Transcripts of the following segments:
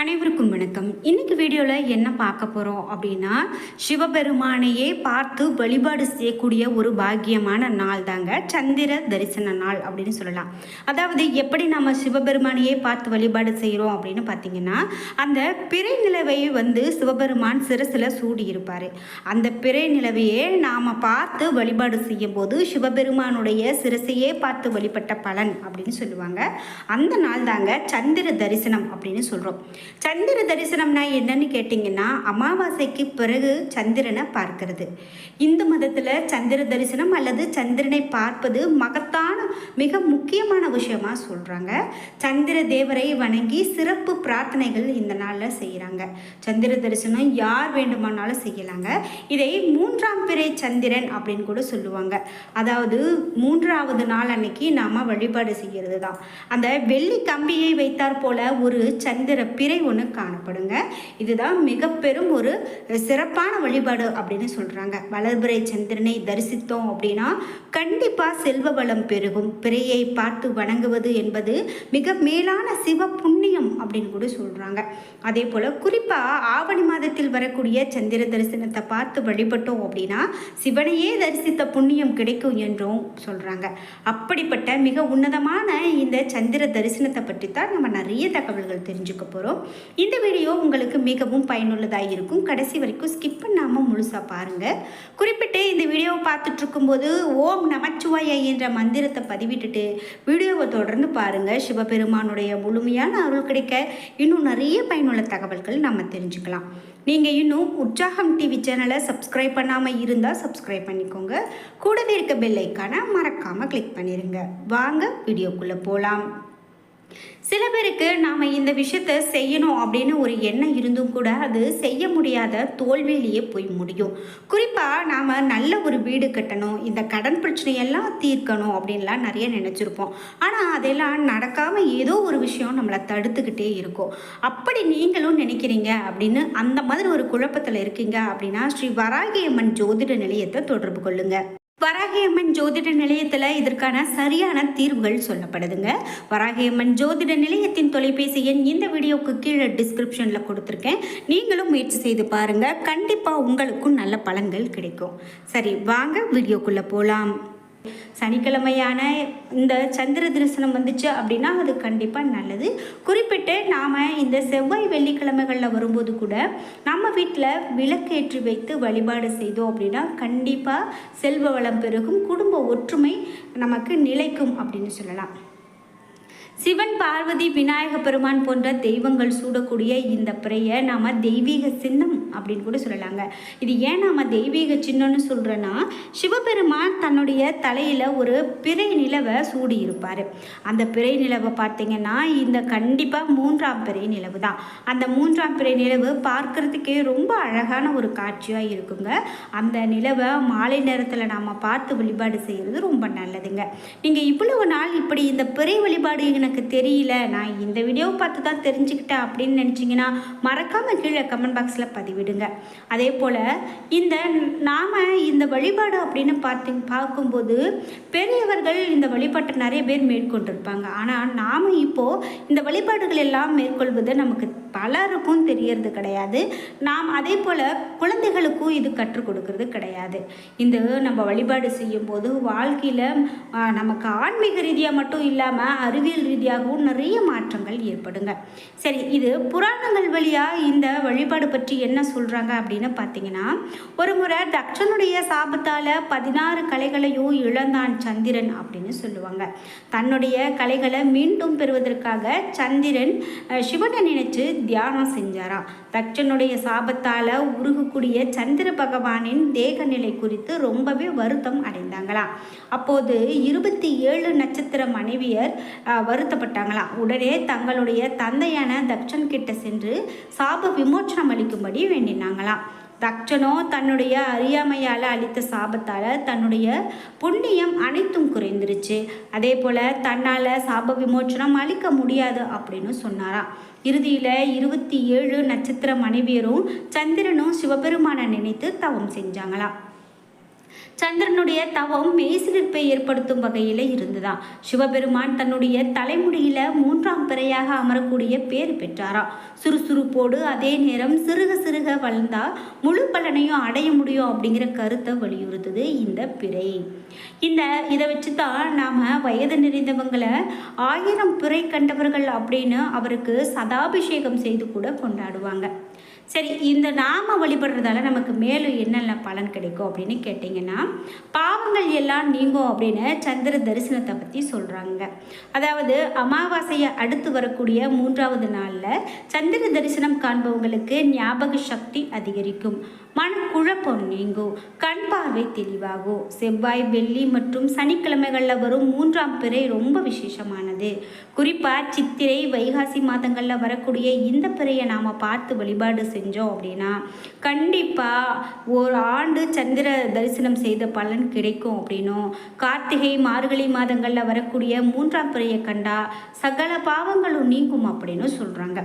அனைவருக்கும் வணக்கம். இன்னைக்கு வீடியோவில் என்ன பார்க்க போகிறோம் அப்படின்னா சிவபெருமானையே பார்த்து வழிபாடு செய்யக்கூடிய ஒரு பாக்கியமான நாள் தாங்க சந்திர தரிசன நாள் அப்படின்னு சொல்லலாம். அதாவது எப்படி நம்ம சிவபெருமானையே பார்த்து வழிபாடு செய்கிறோம் அப்படின்னு பார்த்தீங்கன்னா அந்த பிறை நிலவை வந்து சிவபெருமான் சிறசில் சூடியிருப்பார் அந்த பிறை நிலவையே நாம் பார்த்து வழிபாடு செய்யும் போது சிவபெருமானுடைய சிறசையே பார்த்து வழிபட்ட பலன் அப்படின்னு சொல்லுவாங்க. அந்த நாள் தாங்க சந்திர தரிசனம் அப்படின்னு சொல்கிறோம் சந்திர தரிசனம்னா என்னன்னு கேட்டிங்கன்னா அமாவாசைக்கு பிறகு சந்திரனை பார்க்கறது. இந்து மதத்தில் சந்திர தரிசனம் அல்லது சந்திரனை பார்ப்பது மகத்தான மிக முக்கியமான விஷயமாக சொல்கிறாங்க சந்திர தேவரை வணங்கி சிறப்பு பிரார்த்தனைகள் இந்த நாளில் செய்கிறாங்க சந்திர தரிசனம் யார் வேண்டுமானாலும் செய்யலாங்க. இதை மூன்றாம் பிறை சந்திரன் அப்படின்னு கூட சொல்லுவாங்க. அதாவது மூன்றாவது நாள் அன்னைக்கு நாம் வழிபாடு செய்கிறது தான் அந்த வெள்ளி கம்பியை வைத்தார் போல ஒரு சந்திர பிறை ஒன்று காணப்படுங்க. இதுதான் மிக பெரும் ஒரு சிறப்பான வழிபாடு அப்படின்னு சொல்கிறாங்க வளர்பிறை சந்திரனை தரிசித்தோம் அப்படின்னா கண்டிப்பாக செல்வ வளம் பெருகும். பிறையை பார்த்து வணங்குவது என்பது மிக மேலான சிவ புண்ணியம் அப்படின்னு கூட சொல்கிறாங்க அதே போல் குறிப்பாக ஆவணி மாதத்தில் வரக்கூடிய சந்திர தரிசனத்தை பார்த்து வழிபட்டோம் அப்படின்னா சிவனையே தரிசித்த புண்ணியம் கிடைக்கும் என்றும் சொல்கிறாங்க அப்படிப்பட்ட மிக உன்னதமான இந்த சந்திர தரிசனத்தை பற்றி தான் நம்ம நிறைய தகவல்கள் தெரிஞ்சுக்க போகிறோம் இந்த வீடியோ உங்களுக்கு மிகவும் பயனுள்ளதாக இருக்கும். கடைசி வரைக்கும் ஸ்கிப் பண்ணாமல் முழுசாக பாருங்கள் குறிப்பிட்டு இந்த வீடியோவை பார்த்துட்டு இருக்கும்போது ஓம் நமச்சிவாய என்ற மந்திரத்தை பதிவிட்டுட்டு வீடியோவை தொடர்ந்து பாருங்கள் சிவபெருமானுடைய முழுமையான அருள் கிடைக்க இன்னும் நிறைய பயனுள்ள தகவல்கள் நம்ம தெரிஞ்சுக்கலாம். நீங்கள் இன்னும் உற்சாகம் டிவி சேனலை சப்ஸ்கிரைப் பண்ணாமல் இருந்தால் சப்ஸ்கிரைப் பண்ணிக்கோங்க. கூடவே இருக்க பெல் ஐக்கானை மறக்காமல் கிளிக் பண்ணிடுங்க வாங்க வீடியோக்குள்ளே போகலாம் சில பேருக்கு நாம் இந்த விஷயத்த செய்யணும் அப்படின்னு ஒரு எண்ணம் இருந்தும் கூட அது செய்ய முடியாத தோல்வியிலேயே போய் முடியும். குறிப்பாக நாம் நல்ல ஒரு வீடு கட்டணும் இந்த கடன் பிரச்சனையெல்லாம் தீர்க்கணும் அப்படின்லாம் நிறைய நினச்சிருப்போம். ஆனால் அதெல்லாம் நடக்காமல் ஏதோ ஒரு விஷயம் நம்மளை தடுத்துக்கிட்டே இருக்கும். அப்படி நீங்களும் நினைக்கிறீங்க அப்படின்னு அந்த மாதிரி ஒரு குழப்பத்தில் இருக்கீங்க அப்படின்னா ஸ்ரீ வராகியம்மன் ஜோதிட நிலையத்தை தொடர்பு கொள்ளுங்கள் வராகியம்மன் ஜோதிட நிலையத்தில் இதற்கான சரியான தீர்வுகள் சொல்லப்படுதுங்க. வராகியம்மன் ஜோதிட நிலையத்தின் தொலைபேசி எண் இந்த வீடியோவுக்கு கீழே டிஸ்கிரிப்ஷனில் கொடுத்துருக்கேன். நீங்களும் முயற்சி செய்து பாருங்கள் கண்டிப்பாக உங்களுக்கும் நல்ல பலன்கள் கிடைக்கும். சரி வாங்க வீடியோக்குள்ளே போகலாம் சனிக்கிழமையான இந்த சந்திர தரிசனம் வந்துச்சு அப்படின்னா அது கண்டிப்பாக நல்லது. குறிப்பிட்டு நாம் இந்த செவ்வாய் வெள்ளிக்கிழமைகளில் வரும்போது கூட நம்ம வீட்டில் விளக்கேற்றி வைத்து வழிபாடு செய்தோம் அப்படின்னா கண்டிப்பாக செல்வ வளம் பெருகும் குடும்ப ஒற்றுமை நமக்கு நிலைக்கும் அப்படின்னு சொல்லலாம். சிவன் பார்வதி விநாயக பெருமான் போன்ற தெய்வங்கள் சூடக்கூடிய இந்த பிறையை நாம் தெய்வீக சின்னம் அப்படின்னு கூட சொல்லலாங்க. இது ஏன் நாம் தெய்வீக சின்னம்னு சொல்கிறோன்னா சிவபெருமான் தன்னுடைய தலையில் ஒரு பிறை நிலவை சூடி இருப்பார். அந்த பிறை நிலவை பார்த்தீங்கன்னா இந்த கண்டிப்பாக மூன்றாம் பிறை நிலவு தான். அந்த மூன்றாம் பிறை நிலவு பார்க்கறதுக்கே ரொம்ப அழகான ஒரு காட்சியாக இருக்குங்க. அந்த நிலவை மாலை நேரத்தில் நாம் பார்த்து வழிபாடு செய்கிறது ரொம்ப நல்லதுங்க. நீங்கள் இவ்வளவு நாள் இப்படி இந்த பிறை வழிபாடு எனக்கு தெரியல. நான் இந்த வீடியோவை பார்த்து தான் தெரிஞ்சுக்கிட்டேன் அப்படின்னு நினச்சிங்கன்னா மறக்காமல் கீழே கமெண்ட் பாக்ஸில் பதிவிடுங்க. அதே போல் இந்த நாம் இந்த வழிபாடு அப்படின்னு பார்த்து பார்க்கும்போது பெரியவர்கள் இந்த வழிபாட்டை நிறைய பேர் மேற்கொண்டிருப்பாங்க. ஆனால் நாம் இப்போது இந்த வழிபாடுகள் எல்லாம் மேற்கொள்வது நமக்கு பலருக்கும் தெரியறது கிடையாது. நாம் அதே போல் குழந்தைகளுக்கும் இது கற்றுக் கொடுக்கறது கிடையாது. இந்த நம்ம வழிபாடு செய்யும்போது வாழ்க்கையில் நமக்கு ஆன்மீக ரீதியாக மட்டும் இல்லாமல் அறிவியல் ரீதியாகவும் நிறைய மாற்றங்கள் ஏற்படுங்க. சரி இது புராணங்கள் வழியாக இந்த வழிபாடு பற்றி என்ன சொல்கிறாங்க அப்படின்னு பார்த்தீங்கன்னா ஒரு முறை தக்ஷனுடைய சாபத்தால் பதினாறு கலைகளையும் இழந்தான் சந்திரன் அப்படின்னு சொல்லுவாங்க. தன்னுடைய கலைகளை மீண்டும் பெறுவதற்காக சந்திரன் சிவனை நினைச்சு தியானம் செஞ்சாராம். தட்சனுடைய சாபத்தால் உருகக்கூடிய சந்திர பகவானின் தேக நிலை குறித்து ரொம்பவே வருத்தம் அடைந்தாங்களாம். அப்போது இருபத்தி ஏழு நட்சத்திர மனைவியர் வருத்தப்பட்டாங்களாம். உடனே தங்களுடைய தந்தையான தக்ஷன் கிட்ட சென்று சாப விமோச்சனம் அளிக்கும்படி வேண்டினாங்களாம். தக்ஷனோ தன்னுடைய அறியாமையால் அளித்த சாபத்தால் தன்னுடைய புண்ணியம் அனைத்தும் குறைந்துருச்சு. அதே போல் தன்னால் சாப விமோச்சனம் அளிக்க முடியாது அப்படின்னு சொன்னாராம். இறுதியில் இருபத்தி ஏழு நட்சத்திர மனைவியரும் சந்திரனும் சிவபெருமானை நினைத்து தவம் செஞ்சாங்களாம். சந்திரனுடைய தவம் மெய்சிலிர்ப்பை ஏற்படுத்தும் வகையில் இருந்ததாம். சிவபெருமான் தன்னுடைய தலைமுடியில மூன்றாம் பிறையாக அமரக்கூடிய பேர் பெற்றாராம். சுறுசுறுப்போடு அதே நேரம் சிறுக சிறுக வளர்ந்தா முழு பலனையும் அடைய முடியும் அப்படிங்கிற கருத்தை வலியுறுத்துது இந்த பிறை. இந்த இதை வச்சு தான் நாம் வயது நிறைந்தவங்களை ஆயிரம் பிறை கண்டவர்கள் அப்படின்னு அவருக்கு சதாபிஷேகம் செய்து கூட கொண்டாடுவாங்க. சரி இந்த நாம வழிபடுறதால நமக்கு மேலும் என்னென்ன பலன் கிடைக்கும் அப்படின்னு கேட்டிங்கன்னா பாவங்கள் எல்லாம் நீங்கும் அப்படின்னு சந்திர தரிசனத்தை பற்றி சொல்கிறாங்க அதாவது அமாவாசையை அடுத்து வரக்கூடிய மூன்றாவது நாளில் சந்திர தரிசனம் காண்பவங்களுக்கு ஞாபக சக்தி அதிகரிக்கும். மனக்குழப்பம் நீங்கும். கண் பார்வை தெளிவாகும். செவ்வாய் வெள்ளி மற்றும் சனிக்கிழமைகளில் வரும் மூன்றாம் பிறை ரொம்ப விசேஷமானது. குறிப்பாக சித்திரை வைகாசி மாதங்களில் வரக்கூடிய இந்த பிறையை நாம் பார்த்து வழிபாடு செஞ்சோம் அப்படின்னா கண்டிப்பாக ஒரு ஆண்டு சந்திர தரிசனம் செய்த பலன் கிடைக்கும் அப்படின்னும். கார்த்திகை மார்கழி மாதங்களில் வரக்கூடிய மூன்றாம் பிறையை கண்டா சகல பாவங்களும் நீங்கும் அப்படின்னு சொல்கிறாங்க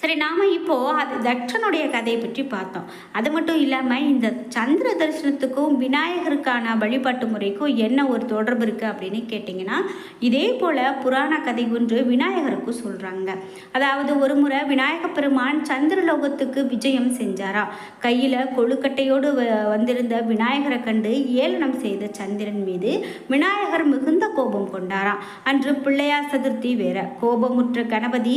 சரி நாம் இப்போது அது தட்சனுடைய கதையை பற்றி பார்த்தோம். அது மட்டும் இல்லாமல் இந்த சந்திர தரிசனத்துக்கும் விநாயகருக்கான வழிபாட்டு முறைக்கும் என்ன ஒரு தொடர்பு இருக்குது அப்படின்னு கேட்டிங்கன்னா இதே போல் புராண கதை ஒன்று விநாயகருக்கும் சொல்கிறாங்க அதாவது ஒரு முறை விநாயக பெருமான் சந்திரலோகத்துக்கு விஜயம் செஞ்சாரா? கையில் கொழுக்கட்டையோடு வ- வந்திருந்த விநாயகரை கண்டு ஏளனம் செய்த சந்திரன் மீது விநாயகர் மிகுந்த கோபம் கொண்டாராம். அன்று பிள்ளையார் சதுர்த்தி வேற. கோபமுற்ற கணபதி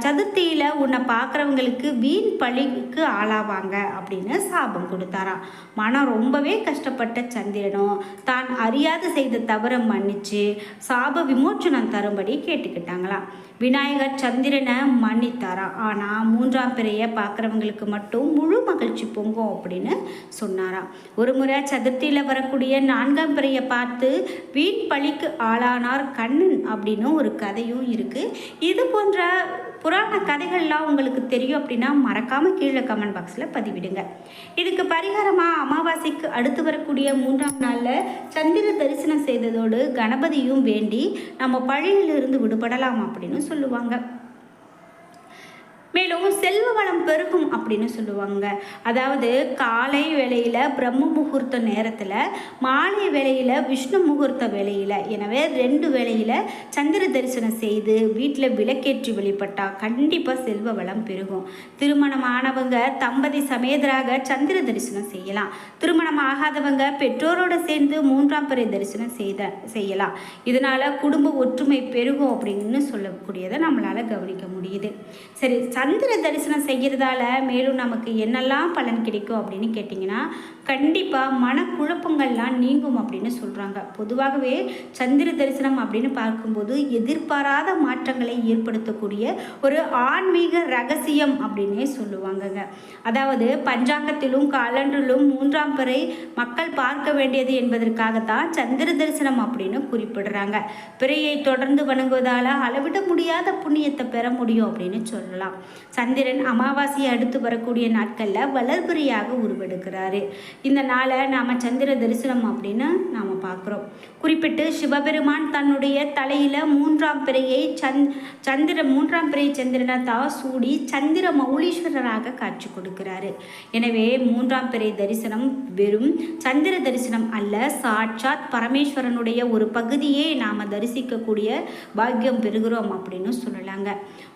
சதுர்த்தியில் உன்னை பார்க்குறவங்களுக்கு வீண் பழிக்கு ஆளாவாங்க அப்படின்னு சாபம் கொடுத்தாராம் மனம் ரொம்பவே கஷ்டப்பட்ட சந்திரனும் தான் அறியாது செய்த தவறை மன்னித்து சாப விமோச்சனம் தரும்படி கேட்டுக்கிட்டாங்களாம் விநாயகர் சந்திரனை மன்னித்தாராம் ஆனால் மூன்றாம் பிறையை பார்க்குறவங்களுக்கு மட்டும் முழு மகிழ்ச்சி பொங்கும் அப்படின்னு சொன்னாராம் ஒரு முறை சதுர்த்தியில் வரக்கூடிய நான்காம் பிறையை பார்த்து வீண் பழிக்கு ஆளானார் கண்ணன் அப்படின்னு ஒரு கதையும் இருக்குது இது போன்ற புராண கதைகள்லாம் உங்களுக்கு தெரியும் அப்படின்னா மறக்காமல் கீழே கமெண்ட் பாக்ஸில் பதிவிடுங்க. இதுக்கு பரிகாரமாக அமாவாசைக்கு அடுத்து வரக்கூடிய மூன்றாம் நாளில் சந்திர தரிசனம் செய்ததோடு கணபதியும் வேண்டி நம்ம பழையிலிருந்து விடுபடலாம் அப்படின்னு சொல்லுவாங்க. மேலும் செல்வ வளம் பெருகும் அப்படின்னு சொல்லுவாங்க. அதாவது காலை வேளையில் பிரம்ம முகூர்த்த நேரத்தில் மாலை வேளையில் விஷ்ணு முகூர்த்த வேளையில் எனவே ரெண்டு வேளையில் சந்திர தரிசனம் செய்து வீட்டில் விளக்கேற்றி வழிபட்டால் கண்டிப்பாக செல்வ வளம் பெருகும். திருமணமானவங்க தம்பதி சமேதராக சந்திர தரிசனம் செய்யலாம். திருமணம் ஆகாதவங்க பெற்றோரோடு சேர்ந்து மூன்றாம் பிறை தரிசனம் செய்த செய்யலாம். இதனால் குடும்ப ஒற்றுமை பெருகும் அப்படின்னு சொல்லக்கூடியதை நம்மளால் கவனிக்க முடியுது. சரி சந்திர தரிசனம் செய்கிறதால மேலும் நமக்கு என்னெல்லாம் பலன் கிடைக்கும் அப்படின்னு கேட்டிங்கன்னா கண்டிப்பாக மனக்குழப்பங்கள்லாம் நீங்கும் அப்படின்னு சொல்கிறாங்க பொதுவாகவே சந்திர தரிசனம் அப்படின்னு பார்க்கும்போது எதிர்பாராத மாற்றங்களை ஏற்படுத்தக்கூடிய ஒரு ஆன்மீக ரகசியம் அப்படின்னே சொல்லுவாங்கங்க. அதாவது பஞ்சாங்கத்திலும் காலண்டரிலும் மூன்றாம் பிறை மக்கள் பார்க்க வேண்டியது என்பதற்காகத்தான் சந்திர தரிசனம் அப்படின்னு குறிப்பிடுறாங்க. பிறையை தொடர்ந்து வணங்குவதால் அளவிட முடியாத புண்ணியத்தை பெற முடியும் அப்படின்னு சொல்லலாம். சந்திரன் அமாவாசையை அடுத்து வரக்கூடிய நாட்களில் வளர்பிறையாக உருவெடுக்கிறாரு. இந்த நாளை நாம் சந்திர தரிசனம் அப்படின்னு நாம் பார்க்குறோம். குறிப்பிட்டு சிவபெருமான் தன்னுடைய தலையில் மூன்றாம் பிறையை சந் சந்திர மூன்றாம் பிறை சந்திரனை சூடி சந்திர மௌலீஸ்வரராக காட்சி கொடுக்கிறாரு. எனவே மூன்றாம் பிறை தரிசனம் வெறும் சந்திர தரிசனம் அல்ல சாட்சாத் பரமேஸ்வரனுடைய ஒரு பகுதியே நாம் தரிசிக்கக்கூடிய பாக்கியம் பெறுகிறோம் அப்படின்னு சொல்லலாங்க.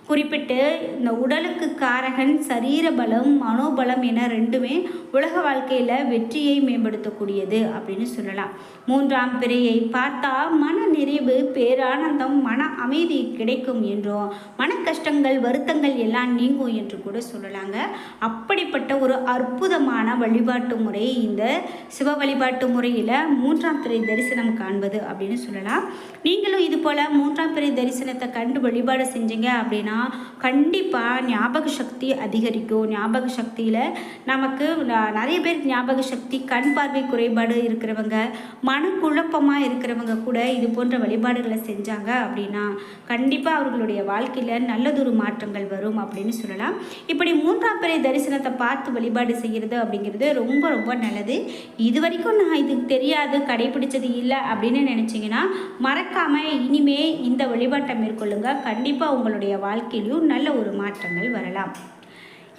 குறிப்பிட்டு இந்த உடலுக்கு காரகன் சரீர பலம் மனோபலம் என ரெண்டுமே உலக வாழ்க்கையில் வெற்றியை மேம்படுத்தக்கூடியது அப்படின்னு சொல்லலாம். மூன்றாம் பிறையை பார்த்தா மன நிறைவு பேரானந்தம் மன அமைதி கிடைக்கும் என்றும் மன கஷ்டங்கள் வருத்தங்கள் எல்லாம் நீங்கும் என்று கூட சொல்லலாங்க. அப்படிப்பட்ட ஒரு அற்புதமான வழிபாட்டு முறை இந்த சிவ வழிபாட்டு முறையில் மூன்றாம் பிறை தரிசனம் காண்பது அப்படின்னு சொல்லலாம். நீங்களும் இது போல் மூன்றாம் பிறை தரிசனத்தை கண்டு வழிபாடு செஞ்சீங்க அப்படின்னா கண்டிப்பாக ஞாபக சக்தி அதிகரிக்கும். ஞாபக சக்தியில் நமக்கு நிறைய பேர் ஞாபக சக்தி கண் பார்வை குறைபாடு இருக்கிறவங்க மனக்குழப்பமாக இருக்கிறவங்க கூட இது போன்ற வழிபாடுகளை செஞ்சாங்க அப்படின்னா கண்டிப்பாக அவர்களுடைய வாழ்க்கையில் நல்லதொரு மாற்றங்கள் வரும் அப்படின்னு சொல்லலாம். இப்படி மூன்றாம் பிறை தரிசனத்தை பார்த்து வழிபாடு செய்கிறது அப்படிங்கிறது ரொம்ப ரொம்ப நல்லது. இது வரைக்கும் நான் இது தெரியாது கடைபிடிச்சது இல்லை அப்படின்னு நினச்சிங்கன்னா மறக்காமல் இனிமே இந்த வழிபாட்டை மேற்கொள்ளுங்க. கண்டிப்பாக உங்களுடைய வாழ்க்கையிலும் நல்ல ஒரு மாற்றங்கள் வரலாம்.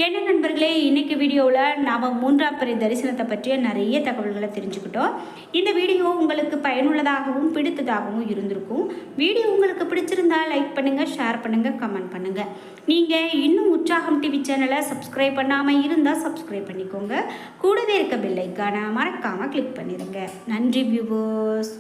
என்ன நண்பர்களே இன்னைக்கு வீடியோவில் நாம் மூன்றாம் பிறை தரிசனத்தை பற்றிய நிறைய தகவல்களை தெரிஞ்சுக்கிட்டோம். இந்த வீடியோ உங்களுக்கு பயனுள்ளதாகவும் பிடித்ததாகவும் இருந்திருக்கும். வீடியோ உங்களுக்கு பிடிச்சிருந்தா லைக் பண்ணுங்கள் ஷேர் பண்ணுங்கள் கமெண்ட் பண்ணுங்கள் நீங்கள் இன்னும் உற்சாகம் டிவி சேனலை சப்ஸ்கிரைப் பண்ணாமல் இருந்தால் சப்ஸ்கிரைப் பண்ணிக்கோங்க. கூடவே இருக்க பெல்லைக்கான மறக்காமல் கிளிக் பண்ணிடுங்க நன்றி வியூவர்ஸ்